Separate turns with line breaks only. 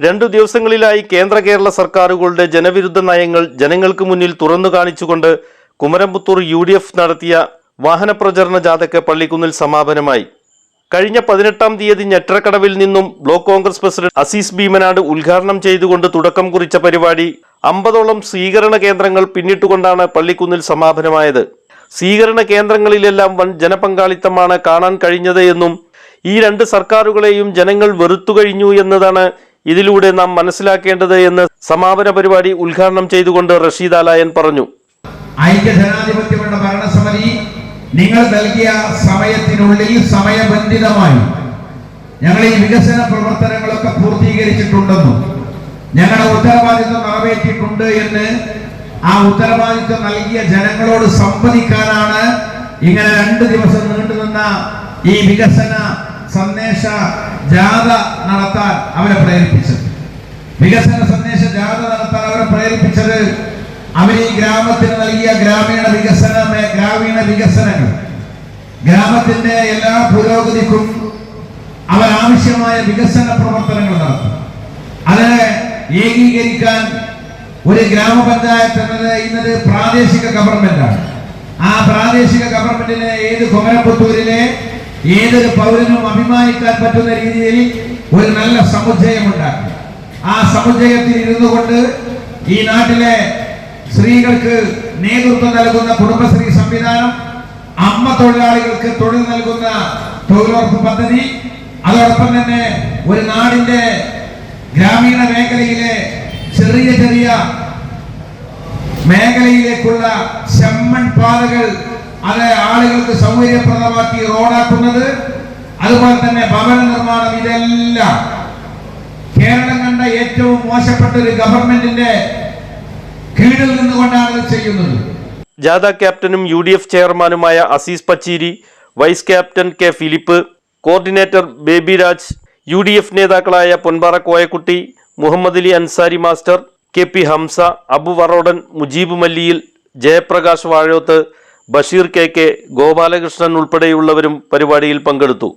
രണ്ടു ദിവസങ്ങളിലായി കേന്ദ്ര കേരള സർക്കാരുകളുടെ ജനവിരുദ്ധ നയങ്ങൾ ജനങ്ങൾക്ക് മുന്നിൽ തുറന്നു കാണിച്ചുകൊണ്ട് കുമരംപുത്തൂർ യു ഡി എഫ് നടത്തിയ വാഹനപ്രചരണ ജാഥയ്ക്ക് പള്ളിക്കുന്നിൽ സമാപനമായി. കഴിഞ്ഞ പതിനെട്ടാം തീയതി ഞെട്ടറക്കടവിൽ നിന്നും block Congress president Azeez Bheemanad ഉദ്ഘാടനം ചെയ്തുകൊണ്ട് തുടക്കം കുറിച്ച പരിപാടി അമ്പതോളം സ്വീകരണ കേന്ദ്രങ്ങൾ പിന്നിട്ടുകൊണ്ടാണ് പള്ളിക്കുന്നിൽ സമാപനമായത്. സ്വീകരണ കേന്ദ്രങ്ങളിലെല്ലാം വൻ ജനപങ്കാളിത്തമാണ് കാണാൻ കഴിഞ്ഞത് എന്നും ഈ രണ്ട് സർക്കാരുകളെയും ജനങ്ങൾ വെറുത്തു കഴിഞ്ഞു എന്നതാണ് ഇതിലൂടെ നാം മനസ്സിലാക്കേണ്ടത് എന്ന് സമാപന പരിപാടി ഉദ്ഘാടനം ചെയ്തുകൊണ്ട് റഷീദ് അലായൻ പറഞ്ഞു.
ഭരണസമിതി നിങ്ങൾ നൽകിയ സമയത്തിനുള്ളിൽ സമയബന്ധിതമായി ഞങ്ങൾ ഈ വികസന പ്രവർത്തനങ്ങളൊക്കെ പൂർത്തീകരിച്ചിട്ടുണ്ടെന്നും ഞങ്ങളുടെ ഉത്തരവാദിത്വം നിറവേറ്റിയിട്ടുണ്ട് എന്ന് ആ ഉത്തരവാദിത്വം നൽകിയ ജനങ്ങളോട് സംവദിക്കാനാണ് ഇങ്ങനെ രണ്ട് ദിവസം നീണ്ടുനിന്ന ഈ വികസന സന്ദേശ ജാഥ നടത്താൻ അവരെ പ്രേരിപ്പിച്ചത്. വികസന സന്ദേശ ജാഥ നടത്താൻ അവരെ പ്രേരിപ്പിച്ചത് അവർ ഈ ഗ്രാമത്തിന് നൽകിയ ഗ്രാമീണ വികസന ഗ്രാമീണ വികസനങ്ങൾ. ഗ്രാമത്തിന്റെ എല്ലാ പുരോഗതിക്കും അവർ ആവശ്യമായ വികസന പ്രവർത്തനങ്ങൾ നടത്തും. അതിനെ ഏകീകരിക്കാൻ ഒരു ഗ്രാമപഞ്ചായത്ത് എന്നത് ഇന്നത് പ്രാദേശിക ഗവൺമെന്റാണ് ആ പ്രാദേശിക ഗവൺമെന്റിനെ ഏത് കുമരപ്പുത്തൂരിലെ ഏതൊരു പൗരനും അഭിമാനിക്കാൻ പറ്റുന്ന രീതിയിൽ ഒരു നല്ല സമുച്ചയം ഉണ്ടാക്കി. ആ സമുച്ചയത്തിൽ ഇരുന്നു കൊണ്ട് ഈ നാട്ടിലെ സ്ത്രീകൾക്ക് നേതൃത്വം നൽകുന്ന കുടുംബശ്രീ സംവിധാനം അമ്മ തൊഴിലാളികൾക്ക് തൊഴിൽ നൽകുന്ന തൊഴിലുറപ്പ് പദ്ധതി അതോടൊപ്പം തന്നെ ഒരു നാടിന്റെ ഗ്രാമീണ മേഖലയിലെ ചെറിയ ചെറിയ മേഖലയിലേക്കുള്ള ചെമ്മൺ പാതകൾ അത് ആളുകൾക്ക് സൗകര്യപ്രദമാക്കി റോഡാക്കുന്നത് അതുപോലെ തന്നെ ഭവന നിർമ്മാണം ഇതെല്ലാം കേരളം കണ്ട ഏറ്റവും മോശപ്പെട്ട ഒരു ഗവൺമെന്റിന്റെ കീഴിൽ നിന്നുകൊണ്ടാണ് ഇത് ചെയ്യുന്നത്.
ജാഥ ക്യാപ്റ്റനും യു ഡി എഫ് ചെയർമാനുമായ Azeez Pacheeri vice captain K Philip coordinator Baby Raj U D F നേതാക്കളായ Ponpara Koyakutty Muhammad Ali Ansari master K P Hamsa Abu Varodan Mujeeb Malliyil Jayaprakash Vazhoth Basheer K K Gopalakrishnan ഉൾപ്പെടെയുള്ളവരും പരിപാടിയിൽ പങ്കെടുത്തു